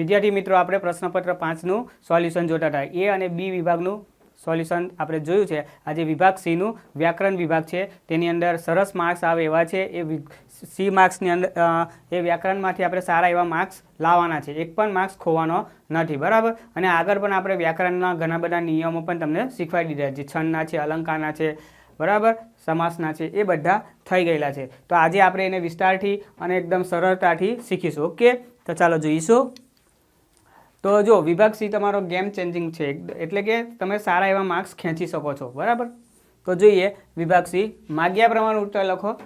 વિદ્યાર્થી મિત્રો, આપણે પ્રશ્નપત્ર પાંચનું સોલ્યુશન જોતા હતા. એ અને બી વિભાગનું સોલ્યુશન આપણે જોયું છે. આજે વિભાગ સીનું વ્યાકરણ વિભાગ છે. તેની અંદર સરસ માર્ક્સ આવે એવા છે. એ સી માર્ક્સની અંદર એ વ્યાકરણમાંથી આપણે સારા એવા માર્ક્સ લાવવાના છે. એક પણ માર્ક્સ ખોવાનો નથી. બરાબર? અને આગળ પણ આપણે વ્યાકરણના ઘણા બધા નિયમો પણ તમને શીખવાડી દીધા છે. છંદના છે, અલંકારના છે. બરાબર? સમાસના છે. એ બધા થઈ ગયેલા છે. તો આજે આપણે એને વિસ્તારથી અને એકદમ સરળતાથી શીખીશું. ઓકે? તો ચાલો જોઈશું. તો જો, વિભાગ સી તમારો ગેમ ચેન્જિંગ છે. એટલે કે તમે સારા એવા માર્ક્સ ખેંચી શકો છો. બરાબર? તો જોઈએ, વિભાગ સી, માગ્યા પ્રમાણે ઉત્તર લખો.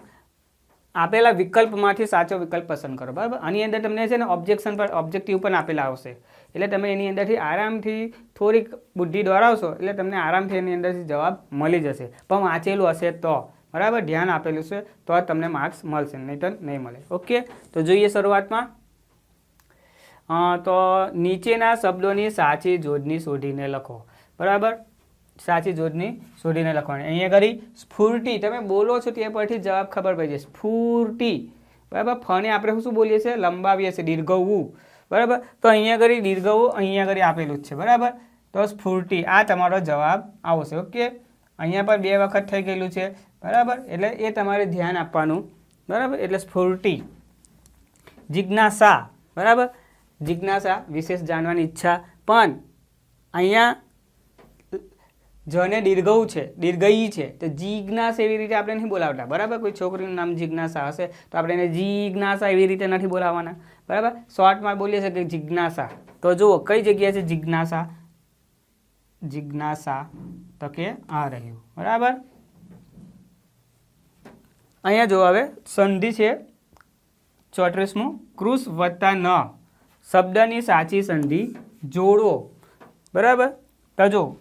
આપેલા વિકલ્પમાંથી સાચો વિકલ્પ પસંદ કરો. બરાબર? આની અંદર તમને છે ને ઓબ્જેક્શન પર ઓબ્જેક્ટિવ પણ આપેલા આવશે. એટલે તમે એની અંદરથી આરામથી થોડીક બુદ્ધિ દોરાવશો એટલે તમને આરામથી એની અંદરથી જવાબ મળી જશે. પણ વાંચેલું હશે તો. બરાબર? ધ્યાન આપેલું છે, તો તમને માર્ક્સ મળશે નહીં તો નહીં મળે. ઓકે? તો જોઈએ શરૂઆતમાં. તો નીચેના શબ્દોની સાચી જોડણી શોધીને લખો. બરાબર? સાચી જોડણી શોધીને લખવાની. અહીંયા કરી, સ્ફૂર્તિ. તમે બોલો છો તે પરથી જવાબ ખબર પડી જાય સ્ફૂર્તિ. બરાબર? ફને આપણે શું બોલીએ છીએ? લંબાવીએ છીએ. દીર્ઘવું. બરાબર? તો અહીંયા કરી દીર્ઘવું, અહીંયા કરી આપેલું જ છે. બરાબર? તો સ્ફૂર્તિ. આ તમારો જવાબ આવશે. ઓકે? અહીંયા પણ બે વખત થઈ ગયેલું છે. બરાબર? એટલે એ તમારે ધ્યાન આપવાનું. બરાબર? એટલે સ્ફૂર્તિ. જિજ્ઞાસા. બરાબર? જિજ્ઞાસા વિશેષ જાણવાની ઈચ્છા. પણ અહીંયા જને દીર્ઘઉ છે, દીર્ઘઈ છે, તો જિજ્ઞાસ એવી રીતે આપણે નહીં બોલાવતા. બરાબર? કોઈ છોકરીનું નામ જિજ્ઞાસા હશે, તો આપણે એને જિજ્ઞાસા એવી રીતે નથી બોલાવવાના. બરાબર? શોર્ટમાં બોલીએ છીએ કે જિજ્ઞાસા. તો જુઓ, કઈ જગ્યાએ છે જિજ્ઞાસા? જિજ્ઞાસા તો કે આ રહ્યું. બરાબર? અહીંયા જો હવે, સંધિ છે ચોત્રીસમું કૃષ વત્તા ન. શબ્દની સાચી સંધિ જોડો બરાબર? તો જો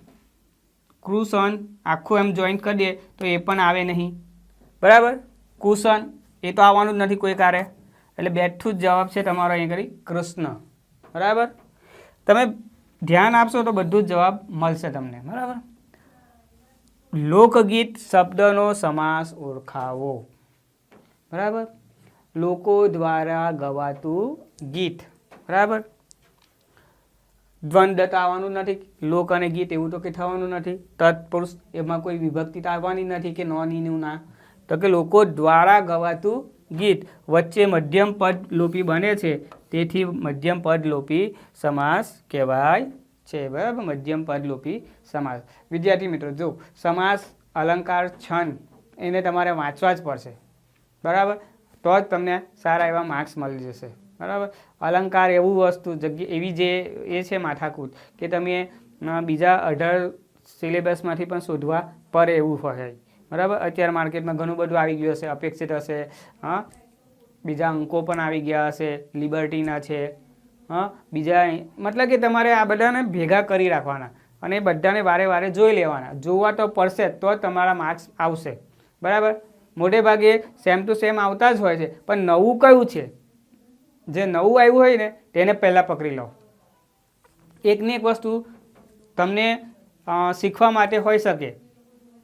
કૃષણ આખું એમ જોઈન્ટ કરી દે તો એ પણ આવે નહીં. બરાબર? કુશન એ તો આવવાનું જ નથી કોઈ કારે. એટલે બેઠું જ જવાબ છે તમારો અહીં કરી કૃષ્ણ. બરાબર? તમે ધ્યાન આપશો તો બધું જ જવાબ મળશે તમને. બરાબર? લોકગીત શબ્દનો સમાસ ઓળખાવો. બરાબર? લોકો દ્વારા ગવાતું ગીત. બરાબર? દ્વંદ્વ તો આવવાનું નથી, લોક અને ગીત એવું તો કે થવાનું નથી. તત્પુરુષ એમાં કોઈ વિભક્તિ આવવાની નથી કે નોનીનું ના તો કે લોકો દ્વારા ગવાતું ગીત વચ્ચે મધ્યમ પદ લોપી બને છે. તેથી મધ્યમ પદ લોપી સમાસ કહેવાય છે. બરાબર? મધ્યમ પદ લોપી સમાસ. વિદ્યાર્થી મિત્રો, જો સમાસ, અલંકાર, છંદ એને તમારે વાંચવા જ પડશે. બરાબર? તો જ તમને સારા એવા માર્ક્સ મળી જશે. બરાબર? અલંકાર એવું વસ્તુ, જગ્યા, એવી જે, એ છે માથાકૂટ કે તમે બીજા અઢાર સિલેબસમાંથી પણ શોધવા પર એવું હોય. બરાબર? અત્યારે માર્કેટમાં ઘણું બધું આવી ગયું હશે, અપેક્ષિત હશે, હા? બીજા અંકો પણ આવી ગયા હશે, લિબર્ટીના છે, હા? બીજા મતલબ કે તમારે આ બધાને ભેગા કરી રાખવાના અને એ બધાને વારે વારે જોઈ લેવાના. જોવા તો પડશે તો તમારા માર્ક્સ આવશે. બરાબર? મોટે ભાગે સેમ ટુ સેમ આવતા જ હોય છે, પણ નવું કયું છે? જે નવું આવ્યું હોય ને, તેને પહેલાં પકડી લો. એકની એક વસ્તુ તમને શીખવા માટે હોઈ શકે,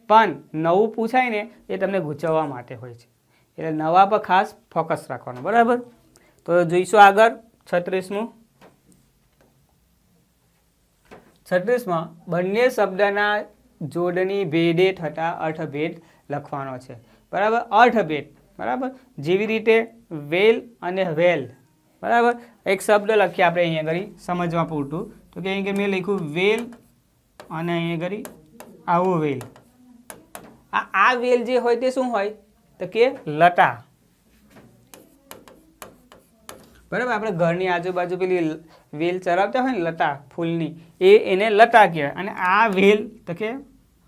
પણ નવું પૂછાય ને, એ તમને ગૂંચવવા માટે હોય છે. એટલે નવા પર ખાસ ફોકસ રાખવાનું, બરાબર? તો જોઈશું આગળ, છત્રીસમું. છત્રીસમાં બંને શબ્દના જોડની ભેદે થતા અર્થભેદ લખવાનો છે. બરાબર? અર્થભેદ, બરાબર? જેવી રીતે વેલ અને વેલ. બરાબર? એક શબ્દ લખીએ આપણે અહીંયા કરી સમજવા પૂરતું. તો કે અહીંયા મેં લખ્યું વેલ અને અહીંયા કરી આવો વેલ. આ આ વેલ જે હોય તે શું હોય? તો કે લતા બરાબર? આપણે ઘરની આજુબાજુ પેલી વેલ ચરાવતા હોય ને લતા ફૂલની, એ એને લતા કહેવાય. અને આ વેલ તો કે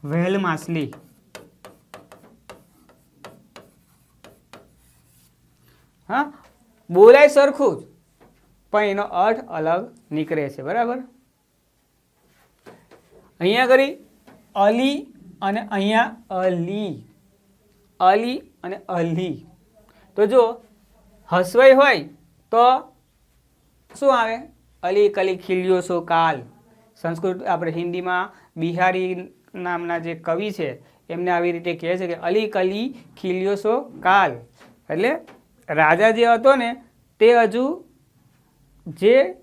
વેલ માછલી. હા? બોલાય સરખું જ. પણ એનો અર્થ અલગ નીકળે છે, બરાબર? અહીંયા કરી અલી અને અહીંયા અલી. અલી અને અલી. તો જો હસવાઈ હોય તો શું આવે? અલી કલી ખીલ્યો છો કાલ. સંસ્કૃત આપણે હિન્દીમાં બિહારી નામના જે કવિ છે, એમને આવી રીતે કહે છે કે અલી કલી ખીલ્યો છો કાલ. એટલે રાજા જે હતો ને, તે હજુ જે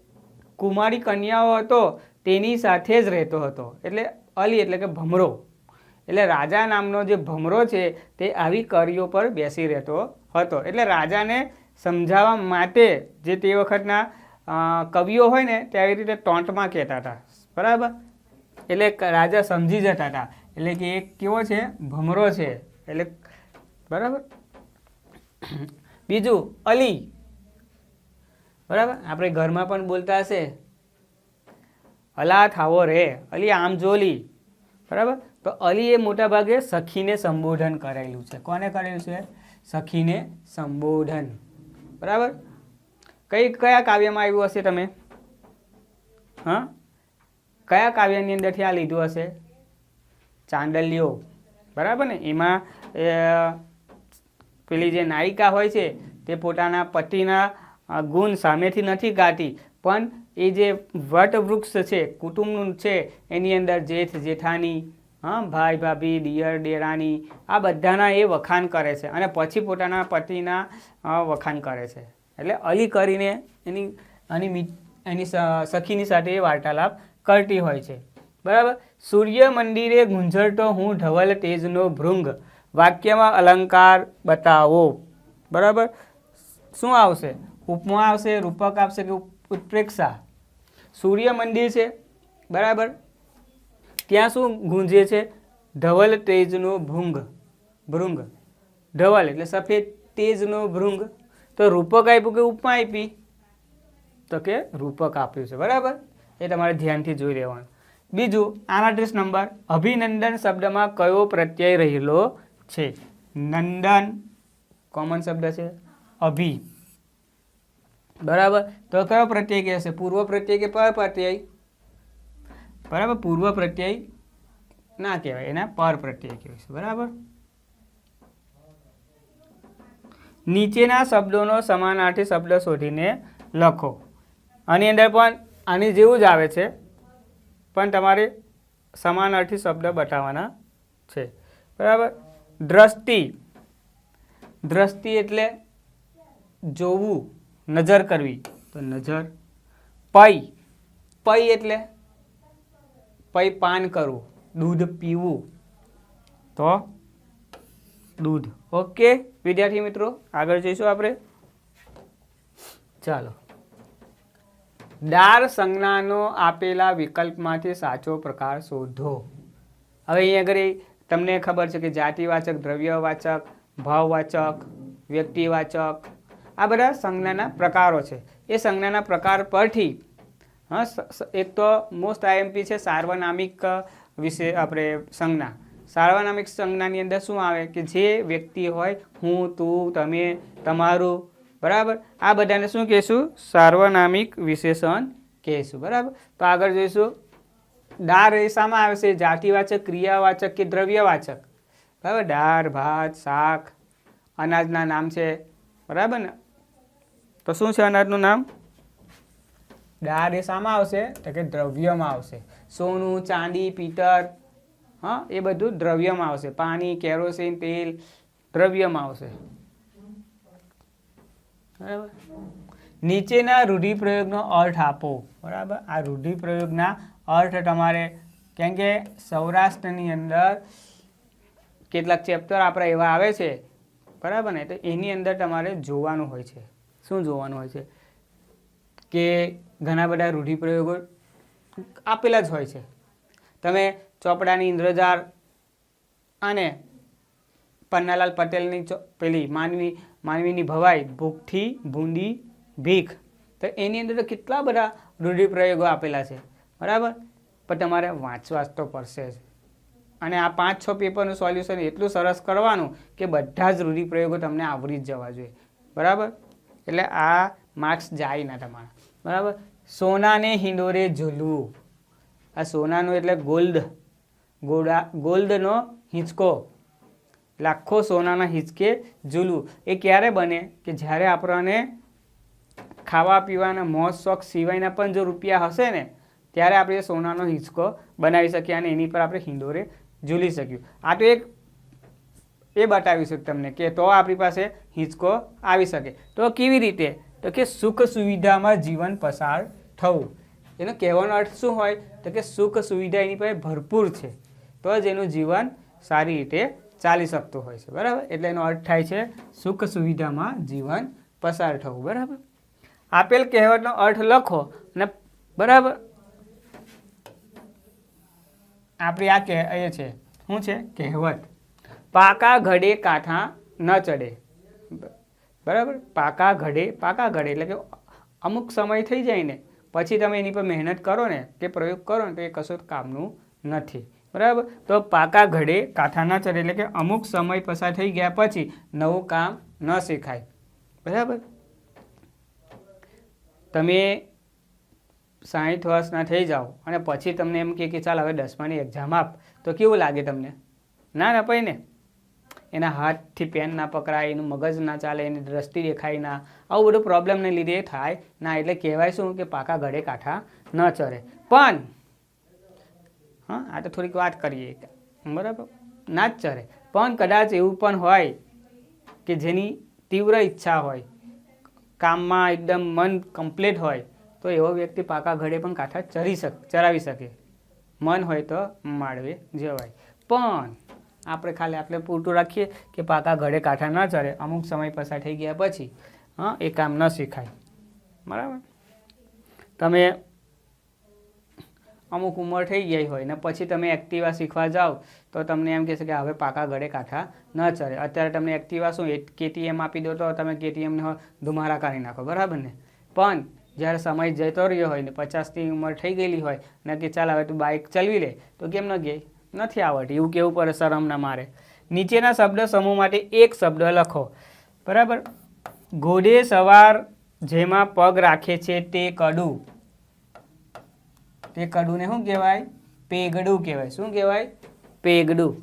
કુમારી કન્યાઓ હતો, તેની સાથે જ રહેતો હતો. એટલે અલી એટલે કે ભમરો. એટલે રાજા નામનો જે ભમરો છે, તે આવી કરીઓ પર બેસી રહેતો હતો. એટલે રાજાને સમજાવવા માટે જે તે વખતના કવિઓ હોય ને, તે આવી રીતે ટોંટમાં કહેતા હતા. બરાબર? એટલે રાજા સમજી જતા હતા. એટલે કે એક કેવો છે? ભમરો છે. એટલે, બરાબર? બીજું, અલી. બરાબર? આપણે ઘરમાં પણ બોલતા હશે. અલા થાવો રે. અલી આમ જોલી. બરાબર? તો અલી એ મોટા ભાગે સખીને સંબોધન કરેલું છે. કોને કરેલું છે? સખીને સંબોધન. બરાબર? કઈ, કયા કાવ્યમાં આવ્યું હશે તમે? હા? કયા કાવ્યની અંદરથી આ લીધું હશે? ચાંદલિયો. બરાબર ને? એમાં પેલી જે નાયિકા હોય છે, તે પોતાના પતિના ગુણ સામેથી નથી ગાતી. પણ એ જે વટવૃક્ષ છે, કુટુંબનું છે, એની અંદર જેઠ, જેઠાની, હા, ભાઈ, ભાભી, દિયર દેરાની આ બધાના એ વખાણ કરે છે અને પછી પોતાના પતિના વખાણ કરે છે. એટલે અલી કરીને એની એની મી, એની સખીની સાથે એ વાર્તાલાપ કરતી હોય છે. બરાબર? સૂર્ય મંદિરે ગુંજરતો હું ઢવલ તેજનો ભૃંગ. વાક્યમાં અલંકાર બતાવો. બરાબર? શું આવશે? ઉપમા આવશે, રૂપક આપશે કે ઉત્પ્રેક્ષા? સૂર્ય મંદિર છે. બરાબર? ત્યાં શું ગુંજે છે? ધવલ તેજનો ભૃંગ. ભૃંગ. ધવલ એટલે સફેદ તેજનો ભૃંગ. તો રૂપક આપ્યું કે ઉપમા આપી? તો કે રૂપક આપ્યું છે. બરાબર? એ તમારે ધ્યાનથી જોઈ લેવાનું. બીજું આડત્રીસ નંબર અભિનંદન શબ્દમાં કયો પ્રત્યય રહેલો? છે. નંદન કોમન શબ્દ છે. અભિ. બરાબર? તો કયો પ્રત્યય કહેશે? પૂર્વ પ્રત્યય કે પર પ્રત્યય? બરાબર? પૂર્વ પ્રત્યય ના કહેવાય. એના પર પ્રત્યય કહેવાય છે. બરાબર? નીચેના શબ્દોનો સમાનાર્થી શબ્દ શોધીને લખો. આની અંદર પણ આની જેવું જ આવે છે. પણ તમારે સમાનાર્થી શબ્દ બતાવવાના છે. બરાબર? દ્રષ્ટિ. દ્રષ્ટિ એટલે જોવું નજર કરવી. તો નજર. પૈ પૈ એટલે પૈ પાન કરવું દૂધ પીવું. તો? દૂધ. ઓકે વિદ્યાર્થી મિત્રો આગળ જઈશું આપણે. ચાલો. ડાર સંજ્ઞાનો આપેલા વિકલ્પમાંથી સાચો પ્રકાર શોધો. હવે અહીં આગળ તમને ખબર છે કે જાતિવાચક, દ્રવ્યવાચક, ભાવવાચક, વ્યક્તિવાચક, આ બધા સંજ્ઞાના પ્રકારો છે. એ સંજ્ઞાના પ્રકાર પરથી, હા એક તો મોસ્ટ આઈએમપી છે સાર્વનામિક વિશે આપણે સંજ્ઞા. સાર્વનામિક સંજ્ઞાની અંદર શું આવે? કે જે વ્યક્તિ હોય, હું, તું, તમે, તમારું, બરાબર? આ બધાને શું કહેશું? સાર્વનામિક વિશેષણ કહેશું, બરાબર? તો આગળ જોઈશું. દાળ એ શામાં આવે છે? જાતિવાચક, ક્રિયાવાચક કે દ્રવ્યવાચક? બરાબર? દાળ ભાત, શાક, અનાજના નામ છે. બરાબર ને? તો શું છે અનાજનું નામ? દાળ એ આવશે? તો કે દ્રવ્યમાં આવશે. સોનું, ચાંદી પિત્તર હા, એ બધું દ્રવ્યમાં આવશે. પાણી, કેરોસીન, તેલ દ્રવ્યમાં આવશે. બરાબર? નીચેના રૂઢિપ્રયોગનો અર્થ આપો. બરાબર? આ રૂઢિપ્રયોગના અર્થ તમારે કેમ કે સૌરાષ્ટ્રની અંદર કેટલાક ચેપ્ટર આપણા એવા આવે છે, બરાબર ને? તો એની અંદર તમારે જોવાનું હોય છે. શું જોવાનું હોય છે? કે ઘણા બધા રૂઢિપ્રયોગો આપેલા જ હોય છે. તમે ચોપડાની ઇન્દ્રજાર અને પન્નાલાલ પટેલની પેલી માનવી, માનવીની ભવાઈ, ભૂખથી ભૂંડી ભીખ, તો એની અંદર તો કેટલા બધા રૂઢિપ્રયોગો આપેલા છે. બરાબર? પણ તમારે વાંચવા તો પડશે જ. અને આ પાંચ, છ પેપરનું સોલ્યુશન એટલું સરસ કરવાનું કે બધા જ રૂઢિપ્રયોગો તમને આવરી જ જવા જોઈએ. બરાબર? એટલે આ માર્ક્સ જાય ના તમારા. બરાબર? સોનાને હિંડોરે ઝૂલવું. આ સોનાનું એટલે ગોલ્ડ. ગોળા, ગોલ્ડનો હિંચકો. લાખો સોનાના હિંચકે ઝૂલવું. એ ક્યારે બને? કે જ્યારે આપણને ખાવા પીવાના મોજ શોખ સિવાયના પણ જો રૂપિયા હશે ને ત્યારે આપણે સોનાનો હિંચકો બનાવી શકીએ અને એની પર આપણે હિંડોરે ઝૂલી શક્યું આ તો એક એ બતાવીશું તમને કે તો આપણી પાસે હિંચકો આવી શકે. તો કેવી રીતે? તો કે સુખ સુવિધામાં જીવન પસાર થવું. એનો કહેવાનો અર્થ શું હોય? તો કે સુખ સુવિધા એની પાસે ભરપૂર છે. તો જ એનું જીવન સારી રીતે ચાલી શકતું હોય છે. બરાબર? એટલે એનો અર્થ થાય છે સુખ સુવિધામાં જીવન પસાર થવું. બરાબર? આપેલ કહેવતનો અર્થ લખો અને બરાબર? આપણી આ કે, એ છે. શું છે? કહેવત. પાકા ઘડે કાંઠા ન ચડે. બરાબર? પાકા ઘડે પાકા ઘડે એટલે કે અમુક સમય થઈ જાય ને, પછી તમે એની પર મહેનત કરો ને, કે પ્રયોગ કરો ને, તો એ કશું કામનું નથી. બરાબર? તો પાકા ઘડે કાંઠા ન ચડે એટલે કે અમુક સમય પસાર થઈ ગયા પછી નવું કામ ન શીખાય. બરાબર? તમે સાહીઠ વર્ષના થઈ જાઓ અને પછી તમને એમ કહે કે ચાલ હવે દસમાની એક્ઝામ આપ. તો કેવું લાગે તમને? ના ના પઈ ને. એના હાથથી પેન ના પકડાય, એનું મગજ ના ચાલે, એની દ્રષ્ટિ દેખાય ના. આવું બધું પ્રોબ્લેમને લીધે થાય. ના, એટલે કહેવાય શું કે પાકા ઘડે કાંઠા ન ચરે. પણ, હા, આ તો થોડીક વાત કરીએ બરાબર? ના જ ચરે. પણ કદાચ એવું પણ હોય કે જેની તીવ્ર ઈચ્છા હોય, કામમાં એકદમ મન કમ્પ્લીટ હોય તો એવો વ્યક્તિ પાકા ઘડે પણ કાંઠા ચરી શક, ચરાવી શકે. મન હોય તો માળવે જવાય. પણ આપણે ખાલી આપણે પૂરતું રાખીએ કે પાકા ઘડે કાંઠા ન ચરે. અમુક સમય પસાર થઈ ગયા પછી, હા, એ કામ ન શીખાય. બરાબર? તમે અમુક ઉંમર થઈ ગઈ હોય ને પછી તમે એક્ટિવા શીખવા જાઓ, તો તમને એમ કહેશે કે હવે પાકા ઘડે કાંઠા ન ચરે. અત્યારે તમને એક્ટિવા શું કેટીએમ આપી દો તો તમે કેટીએમને ધુમારા કાઢી નાખો. બરાબર ને? પણ જ્યારે સમય જતો રહ્યો હોય ને પચાસની ઉંમર થઈ ગયેલી હોય ને કે ચાલ હવે તું બાઇક ચલાવી લે, તો કેમ ન ગઈ? નથી આવડતી, એવું કેવું પડે શરમ ના મારે. નીચેના શબ્દ સમૂહ માટે એક શબ્દ લખો. બરાબર? ઘોડે સવાર જેમાં પગ રાખે છે તે કડું. તે કડુને શું કહેવાય? પેગડું કહેવાય. શું કહેવાય? પેગડું.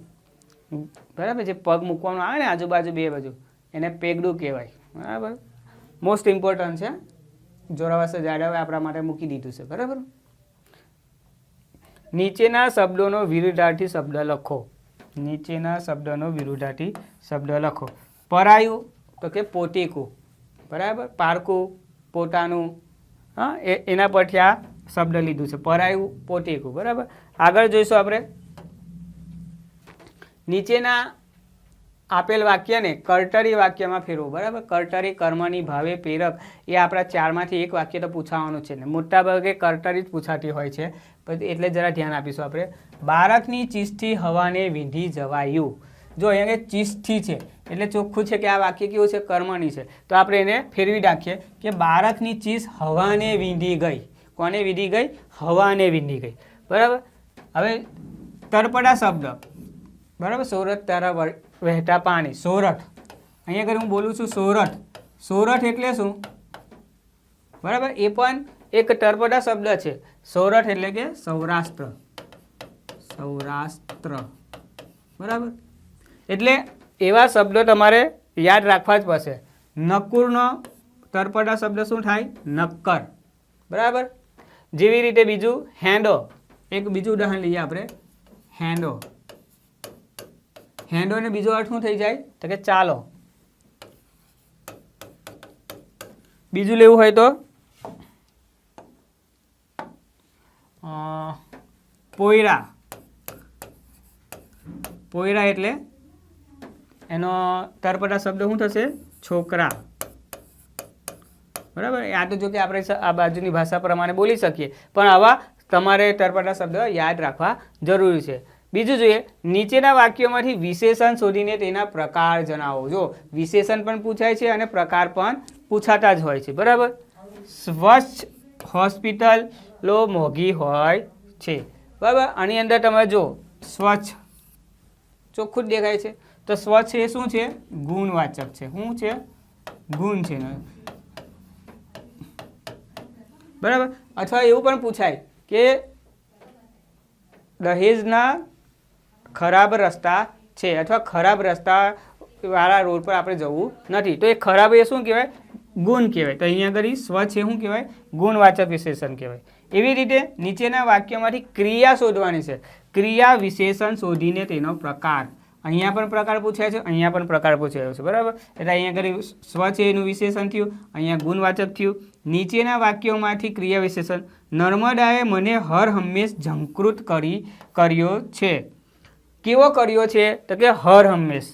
બરાબર? જે પગ મૂકવાનું આવે ને આજુબાજુ બે બાજુ, એને પેગડું કહેવાય. બરાબર? મોસ્ટ ઇમ્પોર્ટન્ટ છે જોરાવાસા જાડવે આપણા માટે મૂકી દીધું છે, બરાબર? નીચેના શબ્દોનો વિરુદ્ધાર્થી શબ્દ લખો. નીચેના શબ્દનો વિરુદ્ધાર્થી શબ્દ લખો. પરાયું, તો કે પોતીકું, બરાબર? પારકું, પોતાનું, હા એના પરથી આ શબ્દ લીધું છે. પરાયું, પોતીકું, બરાબર? આગળ જોઈશું આપણે. નીચેના આપેલ વાક્યને કર્ટરી વાક્યમાં ફેરવો. બરાબર? કર્ટરી કર્મની ભાવે પ્રેરક. એ આપણા ચારમાંથી એક વાક્ય તો પૂછાવાનું છે ને. મોટાભાગે કર્ટરી જ પૂછાતી હોય છે. એટલે જરા ધ્યાન આપીશું આપણે. બાળકની ચીસથી હવાને વીંધી જવાયું. જો અહીંયા કે છે, એટલે ચોખ્ખું છે કે આ વાક્ય કેવું છે? કર્મની છે. તો આપણે એને ફેરવી નાખીએ કે બાળકની ચીસ હવાને વીંધી ગઈ. કોને વીંધી ગઈ? હવાને વીંધી ગઈ. બરાબર? હવે તરપડા શબ્દ. બરાબર? સૌરત તારા વહેતા પાણી. સોરઠ. અહીંયા આગળ હું બોલું છું સોરઠ. સોરઠ એટલે શું? બરાબર? એ પણ એક ટરપડા શબ્દ છે. સોરઠ એટલે કે સૌરાષ્ટ્ર. સૌરાષ્ટ્ર. બરાબર? એટલે એવા શબ્દો તમારે યાદ રાખવા જ પડશે. નકુરનો તરપડા શબ્દ શું થાય? નક્કર. બરાબર? જેવી રીતે બીજું હેન્ડો એક બીજું ઉદાહરણ લઈએ આપણે. હેન્ડો હેન્ડો ને બીજો અર્થ શું થઈ જાય? તો કે ચાલો. બીજું લેવું હોય તો? પોયરા. પોયરા એટલે એનો તરપટા શબ્દ શું થશે? છોકરા. બરાબર? આ તો જો કે આપણે આ બાજુની ભાષા પ્રમાણે બોલી શકીએ. પણ આવા તમારે તરપટા શબ્દ યાદ રાખવા જરૂરી છે. બીજું જોઈએ, નીચેના વાક્યોમાંથી વિશેષણ શોધીને તેના પ્રકાર જણાવો. જો વિશેષણ પણ પૂછાય છે અને પ્રકાર પણ પૂછાતા જ હોય છે, બરાબર? સ્વચ્છ હોસ્પિટલો મોંઘી હોય છે. બરાબર? આની અંદર તમે જો, સ્વચ્છ ચોખ્ખું જ દેખાય છે. તો સ્વચ્છ એ શું છે? ગુણવાચક છે. શું છે? ગુણ છે. બરાબર? અથવા એવું પણ પૂછાય કે દહેજના ખરાબ રસ્તા છે અથવા ખરાબ રસ્તા વાળા રોડ પર આપણે જવું નથી. તો એ ખરાબ એ શું કહેવાય? ગુણ કહેવાય. તો અહીંયા આગળ સ્વચ્છ એ શું કહેવાય? ગુણવાચક વિશેષણ કહેવાય. એવી રીતે નીચેના વાક્યમાંથી ક્રિયા શોધવાની છે. ક્રિયા વિશેષણ શોધીને તેનો પ્રકાર. અહીંયા પણ પ્રકાર પૂછાય છે, અહીંયા પણ પ્રકાર પૂછાયો છે. બરાબર? એટલે અહીંયા આગળ સ્વચ્છ એનું વિશેષણ થયું, અહીંયા ગુણવાચક થયું. નીચેના વાક્યોમાંથી ક્રિયા વિશેષણ. નર્મદાએ મને હર હંમેશ ઝંકૃત કરી, કર્યો છે. કેવો કર્યો છે? તો કે હર હંમેશ.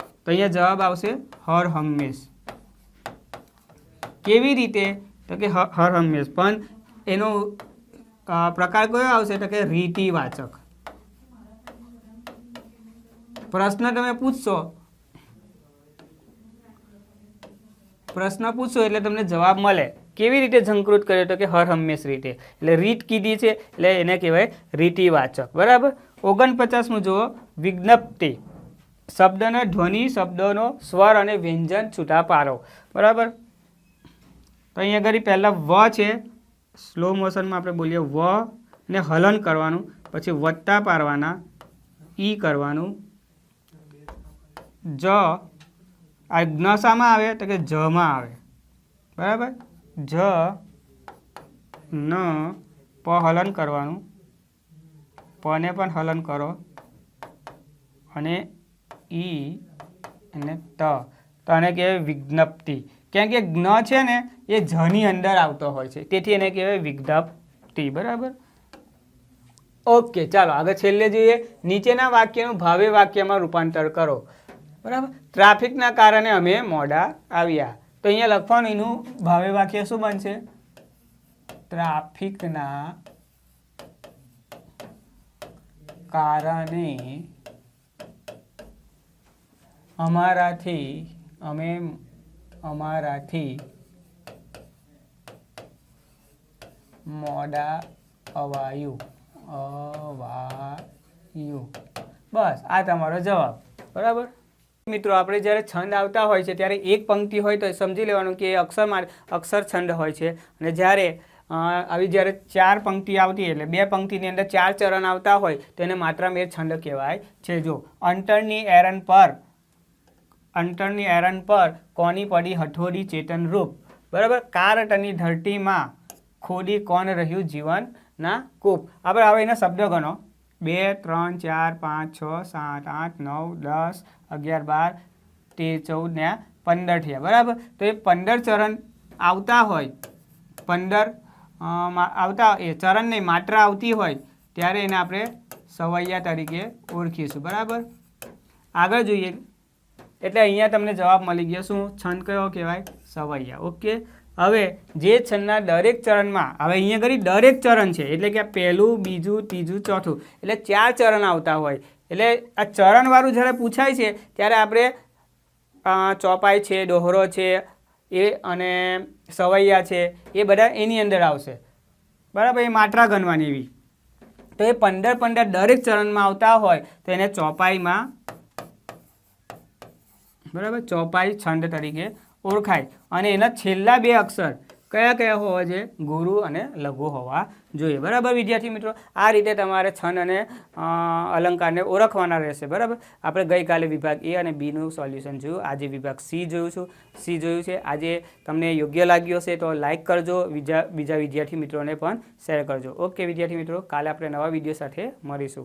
તો અહીંયા જવાબ આવશે હર હંમેશ. કેવી રીતે? તો કે હર હંમેશ. પણ એનો પ્રકાર કયો આવશે? તો કે રીતિવાચક. પ્રશ્ન તમે પૂછશો. પ્રશ્ન પૂછશો એટલે તમને જવાબ મળે. કેવી રીતે ઝંકૃત કર્યો? તો કે હર હંમેશ રીતે. એટલે રીત કીધી છે, એટલે એને કહેવાય રીતિવાચક. બરાબર? ઓગણપચાસમું જુઓ. વિજ્ઞપ્તિ. શબ્દનો ધ્વનિ, શબ્દોનો સ્વર અને વ્યંજન છૂટા પાડો. બરાબર? તો અહીંયા આગળ પહેલાં વ છે. સ્લો મોશનમાં આપણે બોલીએ વ ને હલન કરવાનું. પછી વત્તા પાડવાના, ઈ કરવાનું. જ આ જ્ઞસામાં આવે તો કે જમાં આવે. બરાબર? જ ન પ હલન કરવાનું. પને પણ હલન કરો. અને ઈ અને ત. તો આને કહેવાય વિજ્ઞપ્તિ. કેમ કે જ્ઞ છે ને, એ જની અંદર આવતો હોય છે. તેથી એને કહેવાય વિજ્ઞપ્તિ. બરાબર? ઓકે, ચાલો, આગળ છેલ્લે જોઈએ. નીચેના વાક્યનું ભાવે વાક્યમાં રૂપાંતર કરો. બરાબર? ટ્રાફિકના કારણે અમે મોડા આવ્યા. તો અહીંયા લખવાનું એનું ભાવે વાક્ય શું બનશે? ટ્રાફિકના કારણે અમારાથી, અમે અમારાથી મોડા અવાયું અવાયું. બસ, આ તમારો જવાબ. બરાબર? મિત્રો, આપણે જ્યારે છંદ આવતા હોય છે, ત્યારે એક પંક્તિ હોય તો સમજી લેવાનું કે અક્ષર અક્ષર છંદ હોય છે. અને જ્યારે આવી જ્યારે ચાર પંક્તિ આવતી એટલે બે પંક્તિની અંદર ચાર ચરણ આવતા હોય, તો એને માત્રામેર છંદ કહેવાય છે. જો અંતરની એરન પર, અંતરની એરન પર કોની પડી હઠોડી ચેતન રૂપ? બરાબર? કારટની ધરતીમાં ખોડી કોણ રહ્યું જીવનના કૂપ? આપણે હવે એના શબ્દો ગણો. બે, ત્રણ, ચાર, પાંચ, છ, સાત, આઠ, નવ, દસ, અગિયાર, બાર, તેર, ચૌદ ને પંદર થયા. બરાબર? તો એ પંદર ચરણ આવતા હોય, પંદર આવતા એ ચરણ નહીં માત્રા આવતી હોય ત્યારે એને આપણે સવૈયા તરીકે ઓળખીશું, બરાબર? આગળ જોઈએ. એટલે અહીંયા તમને જવાબ મળી ગયો શું? છંદ કયો કહેવાય? સવૈયા. ઓકે? હવે જે છંદના દરેક ચરણમાં, હવે અહીંયા ઘડી દરેક ચરણ છે. એટલે કે પહેલું, બીજું, ત્રીજું, ચોથું. એટલે ચાર ચરણ આવતા હોય. એટલે આ ચરણવાળું જ્યારે પૂછાય છે, ત્યારે આપણે ચોપાઈ છે, ડોહરો છે એ અને સવૈયા છે, એ બધા એની અંદર આવશે. બરાબર, એ માત્રા ગણવાની એવી. તો એ પંદર પંદર દરેક ચરણમાં આવતા હોય, તો એને ચોપાઈમાં બરાબર, ચોપાઈ છંદ તરીકે ઓળખાય. અને એના છેલ્લા બે અક્ષર કયા કયા હોવા જોઈએ? ગુરુ અને લઘુ હોવા જોઈએ. બરાબર, વિદ્યાર્થી મિત્રો? આ રીતે તમારે છંદ અને અલંકારને ઓળખવાના રહેશે. બરાબર? આપણે ગઈકાલે વિભાગ એ અને બીનું સોલ્યુશન જોયું. આજે વિભાગ સી જોયું છું. સી જોયું છે. આજે તમને યોગ્ય લાગ્યો હશે તો લાઇક કરજો. બીજા બીજા વિદ્યાર્થી મિત્રોને પણ શેર કરજો. ઓકે, વિદ્યાર્થી મિત્રો? કાલે આપણે નવા વીડિયો સાથે મળીશું.